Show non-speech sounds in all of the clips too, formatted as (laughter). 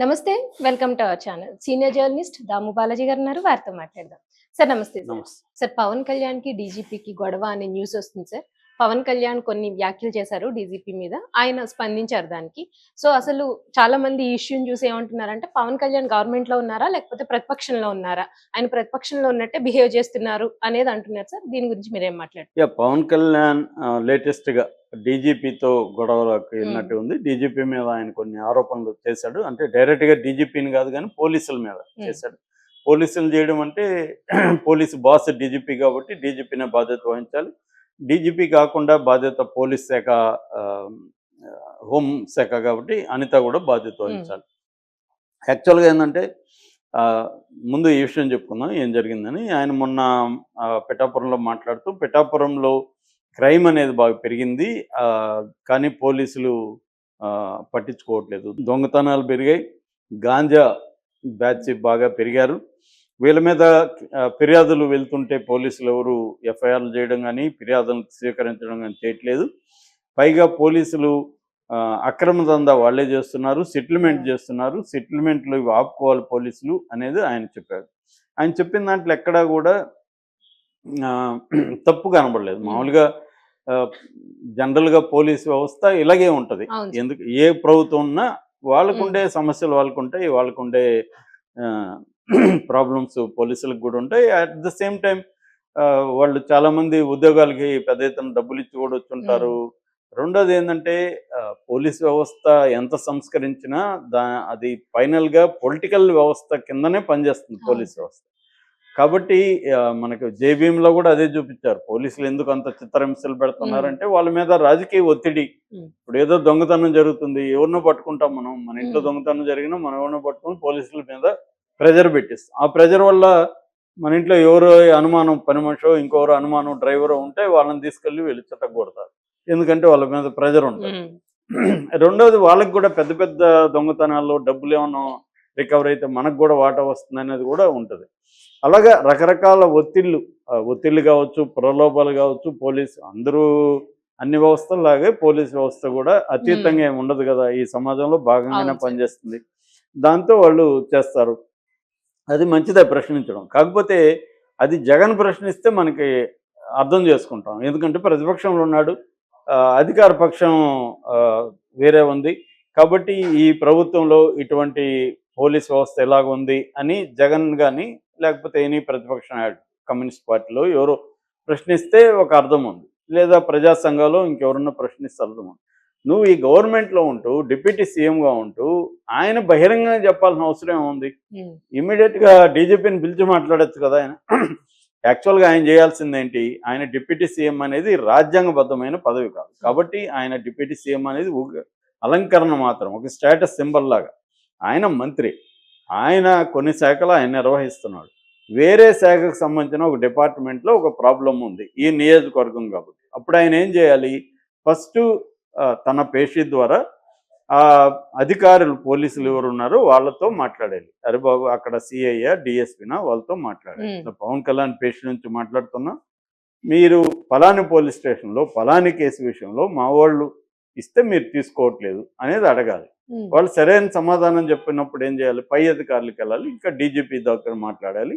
నమస్తే welcome to our channel. Senior journalist Damu Balaji garu ఉన్నారు వారితో మాట్లాడదాం. సార్ నమస్తే సార్. నమస్తే. సార్ పవన్ కళ్యాణ్కి డీజీపీకి గొడవ అనే న్యూస్ వస్తుంది సార్. పవన్ కళ్యాణ్ కొన్ని వ్యాఖ్యలు చేశారు డీజీపీ మీద. ఆయన స్పందించారు దానికి. సో అసలు చాలా మంది ఈ ఇష్యూని చూసి ఏమంటున్నారంటే పవన్ కళ్యాణ్ గవర్నమెంట్లో ఉన్నారా? లేకపోతే ప్రతిపక్షంలో ఉన్నారా? ఆయన ప్రతిపక్షంలో ఉన్నట్టే బిహేవ్ చేస్తున్నారు అనేది అంటున్నారు సార్. దీని గురించి మీరేం మాట్లాడారు? పవన్ కళ్యాణ్ లేటెస్ట్గా డీజీపీతో గొడవలకు వెళ్ళినట్టు ఉంది. డీజీపీ మీద ఆయన కొన్ని ఆరోపణలు చేశాడు. అంటే డైరెక్ట్గా డీజీపీని కాదు కానీ పోలీసుల మీద చేశాడు. పోలీసులు చేయడం అంటే (clears throat) పోలీసు బాస్ డీజీపీ కాబట్టి డీజీపీనే బాధ్యత వహించాలి. డీజీపీ కాకుండా బాధ్యత పోలీస్ శాఖ ఆ, హోం శాఖ కాబట్టి అనిత కూడా బాధ్యత వహించాలి. యాక్చువల్గా ఏంటంటే ముందు ఈ విషయం చెప్పుకుందాం ఏం జరిగిందని. ఆయన మొన్న పిఠాపురంలో మాట్లాడుతూ పిఠాపురంలో క్రైమ్ అనేది బాగా పెరిగింది. ఆ, కానీ పోలీసులు పట్టించుకోవట్లేదు. దొంగతనాలు పెరిగాయి. గాంజా బ్యాచ్ బాగా పెరిగారు. వీళ్ళ మీద ఫిర్యాదులు వెళ్తుంటే పోలీసులు ఎవరు ఎఫ్ఐఆర్లు చేయడం కానీ ఫిర్యాదులను స్వీకరించడం కానీ చేయట్లేదు. పైగా పోలీసులు ఆ, అక్రమ దందా వాళ్ళే చేస్తున్నారు సెటిల్మెంట్ చేస్తున్నారు. సెటిల్మెంట్లు ఇవి ఆపుకోవాలి పోలీసులు అనేది ఆయన చెప్పారు. ఆయన చెప్పిన దాంట్లో ఎక్కడా కూడా తప్పు కనబడలేదు. మామూలుగా జనరల్గా పోలీస్ వ్యవస్థ ఇలాగే ఉంటుంది. ఎందుకు ఏ ప్రభుత్వం ఉన్నా వాళ్ళకుండే సమస్యలు వాళ్ళకుంటాయి వాళ్ళకుండే (clears throat) ప్రాబ్లమ్స్ పోలీసులకు కూడా ఉంటాయి. అట్ ద సేమ్ టైం వాళ్ళు చాలా మంది ఉద్యోగాలకి పెద్ద ఎత్తున డబ్బులు ఇచ్చి కూడా వచ్చుంటారు. రెండోది ఏంటంటే పోలీస్ వ్యవస్థ ఎంత సంస్కరించినా దా అది ఫైనల్గా పొలిటికల్ వ్యవస్థ కిందనే పనిచేస్తుంది. పోలీస్ వ్యవస్థ. కాబట్టి మనకు JBM లో కూడా అదే చూపించారు. పోలీసులు ఎందుకు అంత చిత్రహింసలు పెడుతున్నారంటే వాళ్ళ మీద రాజకీయ ఒత్తిడి. ఇప్పుడు ఏదో దొంగతనం జరుగుతుంది ఎవరినో పట్టుకుంటాం మనం. మన ఇంట్లో. దొంగతనం జరిగినా మనం ఎవరినో పట్టుకుని పోలీసుల మీద ప్రెజర్ పెట్టిస్తాం. ఆ ప్రెజర్ వల్ల మన ఇంట్లో ఎవరో అనుమానం పని మనిషో ఇంకెవరో అనుమానం డ్రైవరో ఉంటే వాళ్ళని తీసుకెళ్ళి వీళ్ళు చిత్తగొడతారు ఎందుకంటే వాళ్ళ మీద ప్రెజర్ ఉంటుంది. (clears throat) రెండోది వాళ్ళకి కూడా పెద్ద పెద్ద దొంగతనాల్లో డబ్బులు ఏమన్నా రికవర్ అయితే మనకు కూడా వాటా వస్తుంది అనేది కూడా ఉంటుంది. అలాగా రకరకాల ఒత్తిళ్ళు ఒత్తిళ్ళు కావచ్చు ప్రలోభాలు కావచ్చు పోలీస్ అందరూ అన్ని వ్యవస్థల్లాగే పోలీస్ వ్యవస్థ కూడా అతీతంగా ఏమి ఉండదు కదా. ఈ సమాజంలో భాగంగానే. పనిచేస్తుంది. దాంతో వాళ్ళు చేస్తారు. అది మంచిదే ప్రశ్నించడం. కాకపోతే అది జగన్ ప్రశ్నిస్తే మనకి అర్థం చేసుకుంటాం. ఎందుకంటే ప్రతిపక్షంలో ఉన్నాడు. అధికార పక్షం వేరే ఉంది. కాబట్టి ఈ ప్రభుత్వంలో ఇటువంటి పోలీస్ వ్యవస్థ ఎలాగ ఉంది అని జగన్ కానీ లేకపోతే ఎనీ ప్రతిపక్ష కమ్యూనిస్ట్ పార్టీలో ఎవరో ప్రశ్నిస్తే ఒక అర్థం ఉంది. లేదా ప్రజా సంఘాలు ఇంకెవరన్నా ప్రశ్నిస్తే అర్థం ఉంది. నువ్వు ఈ గవర్నమెంట్లో ఉంటూ డిప్యూటీ సీఎంగా ఉంటూ ఆయన బహిరంగంగా చెప్పాల్సిన అవసరం ఏముంది? ఉమ్. ఇమీడియట్గా డీజీపీని పిలిచి మాట్లాడొచ్చు కదా ఆయన. యాక్చువల్గా ఆయన చేయాల్సింది ఏంటి ఆయన డిప్యూటీ సీఎం అనేది రాజ్యాంగబద్ధమైన పదవి కాదు. కాబట్టి ఆయన డిప్యూటీ సీఎం అనేది అలంకరణ మాత్రం ఒక స్టేటస్ సింబల్ లాగా. ఆయన మంత్రి. ఆయన కొన్ని శాఖలు ఆయన నిర్వహిస్తున్నాడు. వేరే శాఖకు సంబంధించిన ఒక డిపార్ట్మెంట్లో ఒక ప్రాబ్లం ఉంది. ఈ నియోజకవర్గం కాబట్టి. అప్పుడు ఆయన ఏం చేయాలి? ఫస్ట్ తన పేషీ ద్వారా ఆ అధికారులు పోలీసులు ఎవరు ఉన్నారో వాళ్ళతో మాట్లాడాలి. అరే బాబు అక్కడ సిఐయా డిఎస్పీనా? వాళ్ళతో మాట్లాడాలి. పవన్ కళ్యాణ్ పేషి నుంచి మాట్లాడుతున్నా మీరు పలాని పోలీస్ స్టేషన్లో పలాని కేసు విషయంలో మా వాళ్ళు ఇస్తే మీరు తీసుకోవట్లేదు అనేది అడగాలి. వాళ్ళు సరైన సమాధానం చెప్పినప్పుడు ఏం చేయాలి? పై అధికారులకు వెళ్ళాలి ఇంకా డీజీపీ దగ్గర మాట్లాడాలి.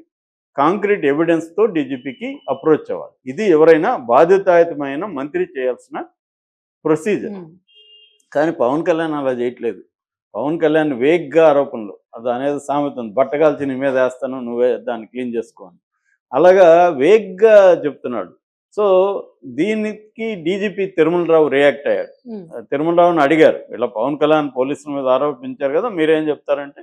కాంక్రీట్ ఎవిడెన్స్తో డీజీపీకి అప్రోచ్ అవ్వాలి. ఇది ఎవరైనా బాధ్యతాయుతమైన మంత్రి చేయాల్సిన ప్రొసీజర్. కానీ పవన్ కళ్యాణ్ అలా చేయట్లేదు. పవన్ కళ్యాణ్ వేగ్గా ఆరోపణలు అది అనేది సామెత ఉంది బట్టగాల్చి నీ మీద వేస్తాను నువ్వే దాన్ని క్లీన్ చేసుకో అని. అలాగా వేగ్గా చెప్తున్నాడు. సో దీనికి డీజీపీ తిరుమలరావు రియాక్ట్ అయ్యాడు. ఉమ్. తిరుమలరావుని అడిగారు. ఇలా పవన్ కళ్యాణ్ పోలీసుల మీద ఆరోపించారు కదా మీరేం చెప్తారంటే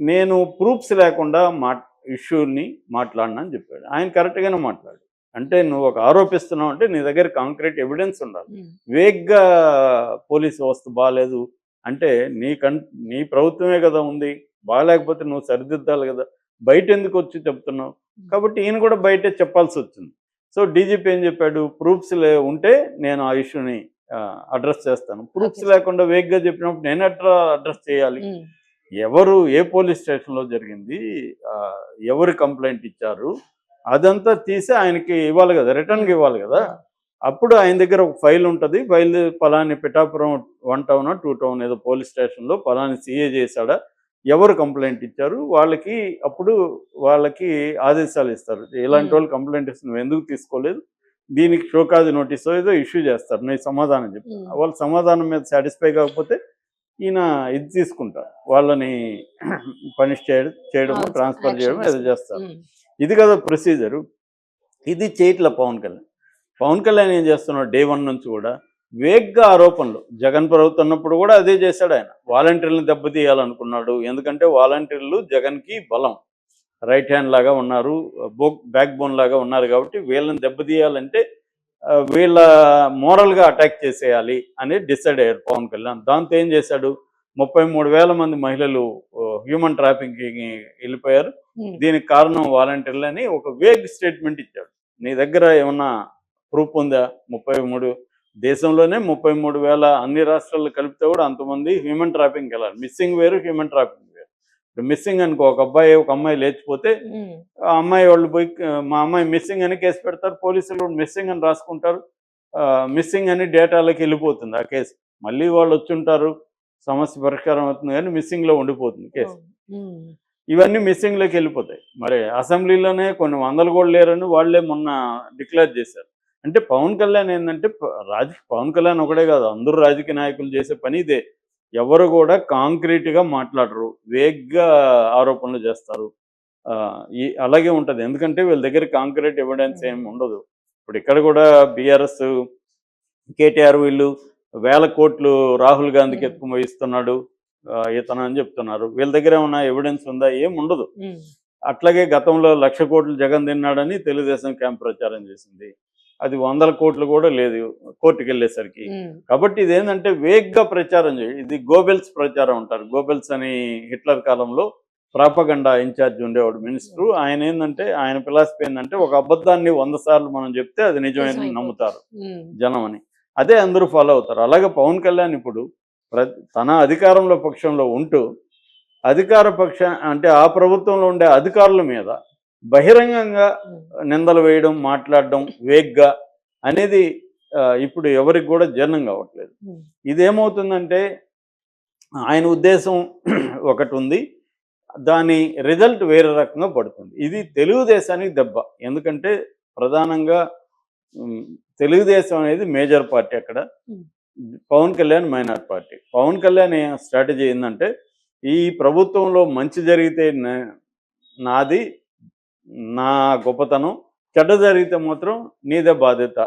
నేను ప్రూఫ్స్ లేకుండా మా ఇష్యూని మాట్లాడినా అని చెప్పాడు. ఆయన కరెక్ట్గానే మాట్లాడు అంటే నువ్వు ఒక ఆరోపిస్తున్నావు అంటే నీ దగ్గర కాంక్రీట్ ఎవిడెన్స్ ఉండాలి. వేగ్గా పోలీస్ వ్యవస్థ బాగాలేదు అంటే నీ కన్ నీ ప్రభుత్వమే కదా ఉంది. బాగాలేకపోతే నువ్వు సరిదిద్దాలి కదా. బయట ఎందుకు వచ్చి చెప్తున్నావు? కాబట్టి ఈయన కూడా బయటే చెప్పాల్సి వచ్చింది. సో డీజీపీ ఏం చెప్పాడు? ప్రూఫ్స్ లే ఉంటే నేను ఆ ఇష్యూని అడ్రస్ చేస్తాను. ప్రూఫ్స్. లేకుండా వేగ్గా చెప్పినప్పుడు నేను ఎట్లా అడ్రస్ చేయాలి. ఎవరు ఏ పోలీస్ స్టేషన్లో జరిగింది? ఎవరు కంప్లైంట్ ఇచ్చారు? అదంతా తీసి ఆయనకి ఇవ్వాలి కదా రిటర్న్కి ఇవ్వాలి కదా. అప్పుడు ఆయన దగ్గర ఒక ఫైల్ ఉంటుంది. ఫైల్ పలాని Pithapuram one town two town ఏదో పోలీస్ స్టేషన్లో పలాని సీఏ చేశాడా ఎవరు కంప్లైంట్ ఇచ్చారు వాళ్ళకి అప్పుడు వాళ్ళకి ఆదేశాలు ఇస్తారు. ఇలాంటి. వాళ్ళు కంప్లైంట్ ఇస్తే నువ్వు ఎందుకు తీసుకోలేదు? దీనికి షోకాజ్ నోటీస్ ఏదో ఇష్యూ చేస్తారు నేను సమాధానం చెప్పి. వాళ్ళ సమాధానం మీద సాటిస్ఫై కాకపోతే ఈయన ఇది తీసుకుంటారు. వాళ్ళని (clears throat) పనిష్ చేయడం ట్రాన్స్ఫర్ చేయడం ఏదో చేస్తారు. ఇది కదా ప్రొసీజరు ఇది చేయట్లే పవన్ కళ్యాణ్. పవన్ కళ్యాణ్ ఏం చేస్తున్నాడు? డే వన్ నుంచి కూడా వేగ్గా ఆరోపణలు. జగన్ ప్రభుత్వం ఉన్నప్పుడు కూడా అదే చేశాడు ఆయన. వాలంటీర్లను దెబ్బతీయాలనుకున్నాడు. ఎందుకంటే వాలంటీర్లు జగన్కి బలం. రైట్ హ్యాండ్ లాగా ఉన్నారు. బో బ్యాక్ బోన్ లాగా ఉన్నారు కాబట్టి వీళ్ళని దెబ్బతీయాలంటే వీళ్ళ మోరల్గా అటాక్ చేసేయాలి అని డిసైడ్ అయ్యారు పవన్ కళ్యాణ్. దాంతో ఏం చేశాడు? ముప్పై మూడు వేల మంది మహిళలు హ్యూమన్ ట్రాఫిక్కి వెళ్ళిపోయారు. ఉమ్. దీనికి కారణం వాలంటీర్లు అని ఒక వేగ్ స్టేట్మెంట్ ఇచ్చాడు. నీ దగ్గర ఏమన్నా ప్రూఫ్ ఉందా? ముప్పై మూడు దేశంలోనే ముప్పై మూడు వేల అన్ని రాష్ట్రాల్లో కలిపితే కూడా అంతమంది హ్యూమన్ ట్రాఫింగ్కి వెళ్ళాలి. మిస్సింగ్ వేరు హ్యూమన్ ట్రాఫింగ్ వేరు. ఇప్పుడు మిస్సింగ్ అనుకో ఒక అబ్బాయి ఒక అమ్మాయి లేచిపోతే ఉమ్. ఆ అమ్మాయి వాళ్ళు పోయి "ఆ, మా అమ్మాయి మిస్సింగ్ అని కేసు పెడతారు. పోలీసులు మిస్సింగ్ అని రాసుకుంటారు. మిస్సింగ్ అని డేటాలోకి వెళ్ళిపోతుంది ఆ కేసు. మళ్ళీ వాళ్ళు వచ్చి ఉంటారు. సమస్య పరిష్కారం అవుతుంది కానీ మిస్సింగ్లో ఉండిపోతుంది కేసు. ఇవన్నీ మిస్సింగ్లోకి వెళ్ళిపోతాయి. మరి అసెంబ్లీలోనే కొన్ని వందలు కూడా లేరని వాళ్ళే మొన్న డిక్లేర్ చేశారు. అంటే పవన్ కళ్యాణ్ ఏంటంటే రాజ పవన్ కళ్యాణ్ ఒకడే కాదు అందరూ రాజకీయ నాయకులు చేసే పని ఇదే. ఎవరు కూడా కాంక్రీట్గా మాట్లాడరు వేగ్గా ఆరోపణలు చేస్తారు. ఈ అలాగే ఉంటుంది. ఎందుకంటే వీళ్ళ దగ్గర కాంక్రీట్ ఎవిడెన్స్ ఏమి ఉండదు. ఇప్పుడు ఇక్కడ కూడా బీఆర్ఎస్ కేటీఆర్ వీళ్ళు వేల కోట్లు రాహుల్ గాంధీకి. ఎత్తుకుపోయి ఇస్తున్నాడు ఆ, ఇతను అని చెప్తున్నారు వీళ్ళ దగ్గర ఏమన్నా ఎవిడెన్స్ ఉందా ఏం ఉండదు. అట్లాగే గతంలో లక్ష కోట్లు జగన్ తిన్నాడని తెలుగుదేశం క్యాంప్ ప్రచారం చేసింది అది వందల కోట్లు కూడా లేదు కోర్టుకు వెళ్ళేసరికి. కాబట్టి ఇది ఏంటంటే వేగ్గా ప్రచారం చేయ ఇది గోబెల్స్ ప్రచారం అంటారు గోబెల్స్ అని హిట్లర్ కాలంలో ప్రాపగండా ఇన్ఛార్జ్ ఉండేవాడు మినిస్టరు ఆయన ఏంటంటే ఆయన ఫిలాసఫీ ఏంటంటే ఒక అబద్ధాన్ని వంద సార్లు మనం చెప్తే అది నిజమైన. నమ్ముతారు. జనం అని అదే అందరూ ఫాలో అవుతారు. అలాగే పవన్ కళ్యాణ్ ఇప్పుడు తన అధికారంలో పక్షంలో ఉంటూ అధికార పక్ష అంటే ఆ ప్రభుత్వంలో ఉండే అధికారుల మీద బహిరంగంగా. నిందలు వేయడం మాట్లాడడం వేగ్గా అనేది ఇప్పుడు ఎవరికి కూడా జీర్ణం కావట్లేదు. ఇదేమవుతుందంటే ఆయన ఉద్దేశం ఒకటి ఉంది. దాని రిజల్ట్ వేరే రకంగా పడుతుంది. ఇది తెలుగుదేశానికి దెబ్బ. ఎందుకంటే ప్రధానంగా తెలుగుదేశం అనేది మేజర్ పార్టీ అక్కడ. Pawan Kalyan minor party. Pawan Kalyan strategy ఏంటంటే ఈ ప్రభుత్వంలో మంచి జరిగితే నాది నా గొప్పతనం చెడ్డ జరిగితే మాత్రం నీదే బాధ్యత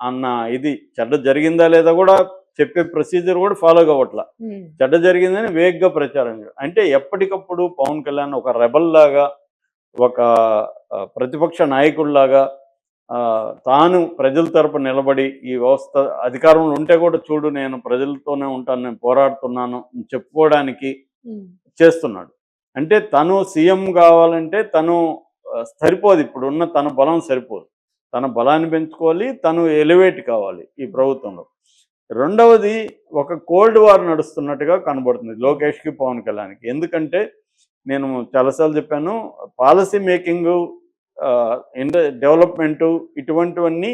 అన్న ఇది. చెడ్డ జరిగిందా లేదా కూడా చెప్పే ప్రొసీజర్ కూడా ఫాలో కావట్లా. చెడ్డ జరిగిందని వేగ్గా ప్రచారం అంటే ఎప్పటికప్పుడు పవన్ కళ్యాణ్ ఒక రెబల్ లాగా ఒక ప్రతిపక్ష నాయకుడిలాగా తాను ప్రజల తరపు నిలబడి ఈ వ్యవస్థ అధికారంలో ఉంటే కూడా చూడు నేను ప్రజలతోనే ఉంటాను నేను పోరాడుతున్నాను అని చెప్పుకోవడానికి. చేస్తున్నాడు. అంటే తను సీఎం కావాలంటే తను సరిపోదు. ఇప్పుడు ఉన్న తన బలం సరిపోదు. తన బలాన్ని పెంచుకోవాలి తను ఎలివేట్ కావాలి ఈ ప్రభుత్వంలో. రెండవది ఒక కోల్డ్ వార్ నడుస్తున్నట్టుగా కనబడుతుంది లోకేష్కి పవన్ కళ్యాణ్కి. ఎందుకంటే నేను చాలాసార్లు చెప్పాను పాలసీ మేకింగ్ డెవలప్మెంటు ఇటువంటివన్నీ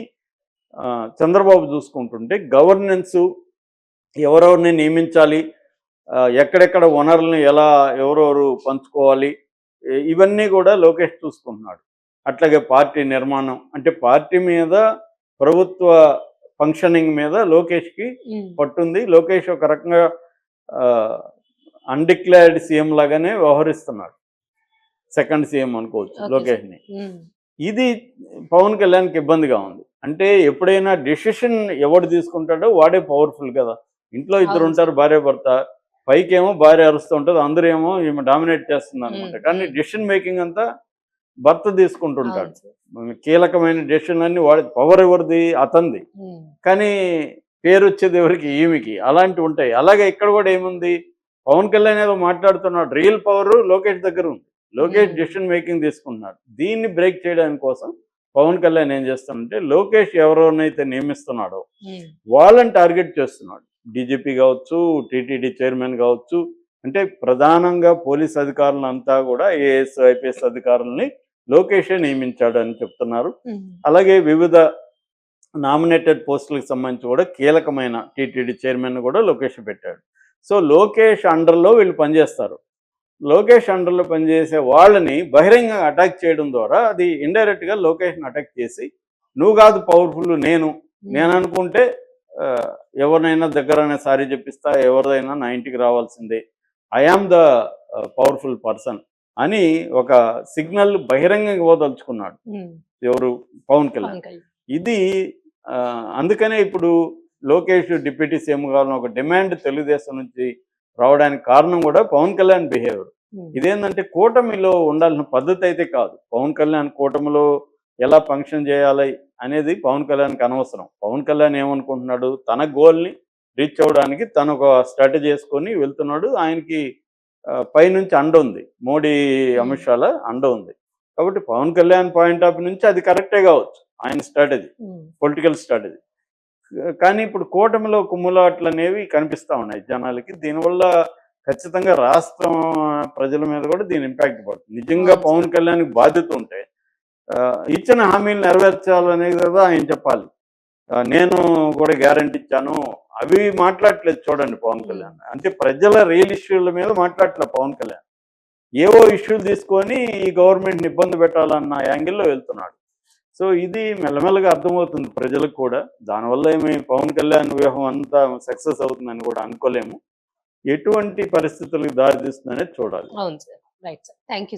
చంద్రబాబు చూసుకుంటుంటే గవర్నెన్స్ ఎవరెవరిని నియమించాలి ఎక్కడెక్కడ వనరుల్ని ఎలా ఎవరెవరు పంచుకోవాలి ఇవన్నీ కూడా లోకేష్ చూసుకుంటున్నాడు. అట్లాగే పార్టీ నిర్మాణం అంటే పార్టీ మీద ప్రభుత్వ ఫంక్షనింగ్ మీద లోకేష్కి. పట్టుంది. లోకేష్ ఒక రకంగా అన్డిక్లేర్డ్ సీఎం లాగానే వ్యవహరిస్తున్నాడు. సెకండ్ సీఎం అనుకోవచ్చు లోకేష్ని. ఇది పవన్ కళ్యాణ్కి ఇబ్బందిగా ఉంది. అంటే ఎప్పుడైనా డెసిషన్ ఎవడు తీసుకుంటాడో వాడే పవర్ఫుల్ కదా. ఇంట్లో ఇద్దరు. ఉంటారు భార్య భర్త. పైకేమో భార్య అరుస్తూ ఉంటుంది అందరూ ఏమో ఈమె డామినేట్ చేస్తుంది అనమాట. కానీ డెసిషన్ మేకింగ్ అంతా భర్త తీసుకుంటుంటాడు. కీలకమైన డెసిషన్ అన్ని వాడి పవర్ ఎవరిది? అతంది. కానీ పేరు వచ్చేది ఎవరికి? ఈమెకి. అలాంటివి ఉంటాయి. అలాగే ఇక్కడ కూడా ఏముంది? పవన్ కళ్యాణ్ ఏదో మాట్లాడుతున్నాడు. రియల్ పవర్ లోకేష్ దగ్గర ఉంది. లోకేష్ Hmm. డెసిషన్ మేకింగ్ తీసుకుంటున్నాడు దీన్ని బ్రేక్ చేయడానికి కోసం పవన్ కళ్యాణ్ ఏం చేస్తానంటే లోకేష్ ఎవరెవరినైతే నియమిస్తున్నాడో ఉమ్. వాళ్ళని టార్గెట్ చేస్తున్నాడు డీజీపీ కావచ్చు టీటీడీ చైర్మన్ కావచ్చు అంటే ప్రధానంగా పోలీస్ అధికారులంతా కూడా ఏఎస్ ఐపీఎస్ అధికారుల్ని లోకేషే నియమించాడు అని చెప్తున్నారు ఉమ్. అలాగే వివిధ నామినేటెడ్ పోస్టులకు సంబంధించి కూడా కీలకమైన టీటీడీ చైర్మన్ కూడా లోకేష్ పెట్టాడు సో లోకేష్ అండర్లో వీళ్ళు పనిచేస్తారు లోకేష్ అండర్లో పనిచేసే వాళ్ళని బహిరంగంగా అటాక్ చేయడం ద్వారా అది ఇండైరెక్ట్గా లోకేష్ని అటాక్ చేసి నువ్వు కాదు పవర్ఫుల్ నేను. నేను అనుకుంటే ఎవరినైనా దగ్గరనే సారీ చెప్పిస్తా ఎవరిదైనా నా ఇంటికి రావాల్సిందే. I am the powerful person అని ఒక సిగ్నల్ బహిరంగంగా ఇవ్వదలుచుకున్నాడు. ఉమ్, ఎవరు? పవన్ కళ్యాణ్. ఇది అందుకనే ఇప్పుడు లోకేష్ డిప్యూటీ సీఎం కావాలని ఒక డిమాండ్ తెలుగుదేశం నుంచి రావడానికి కారణం కూడా పవన్ కళ్యాణ్ బిహేవియర్. ఉమ్, ఇదేంటంటే కూటమిలో ఉండాల్సిన పద్ధతి అయితే కాదు. పవన్ కళ్యాణ్ కూటమిలో ఎలా ఫంక్షన్ చేయాలి అనేది పవన్ కళ్యాణ్కి అనవసరం. పవన్ కళ్యాణ్ ఏమనుకుంటున్నాడు? తన గోల్ని రీచ్ అవ్వడానికి తను ఒక స్ట్రాటజీ చేసుకొని వెళ్తున్నాడు. ఆయనకి పైనుంచి అండ ఉంది. మోడీ అమిత్ షాల అండ ఉంది. కాబట్టి పవన్ కళ్యాణ్ పాయింట్ ఆఫ్ నుంచి అది కరెక్టే కావచ్చు. ఆయన స్ట్రాటజీ. ఉమ్, పొలిటికల్ స్ట్రాటజీ. కానీ ఇప్పుడు కూటమిలో కుమ్ములాట్లు అనేవి కనిపిస్తా ఉన్నాయి జనాలకి. దీనివల్ల ఖచ్చితంగా రాష్ట్రం ప్రజల మీద కూడా దీని ఇంపాక్ట్ పడుతుంది. నిజంగా పవన్ కళ్యాణ్ బాధ్యత ఉంటే ఇచ్చిన హామీలు నెరవేర్చాలనేది కదా ఆయన చెప్పాలి. నేను కూడా గ్యారంటీ ఇచ్చాను. అవి మాట్లాడట్లేదు చూడండి పవన్ కళ్యాణ్. అంటే ప్రజల రియల్ ఇష్యూల మీద మాట్లాడట్లేదు పవన్ కళ్యాణ్. ఏవో ఇష్యూలు తీసుకొని ఈ గవర్నమెంట్ని ఇబ్బంది పెట్టాలన్న యాంగిల్లో వెళ్తున్నాడు. సో ఇది మెల్లమెల్లగా అర్థమవుతుంది ప్రజలకు కూడా. దానివల్ల ఏమి పవన్ కళ్యాణ్ వ్యూహం అంతా సక్సెస్ అవుతుందని కూడా అనుకోలేము. ఎటువంటి పరిస్థితులకు దారితీస్తుందనేది చూడాలి. అవును sir. Right sir. Thank you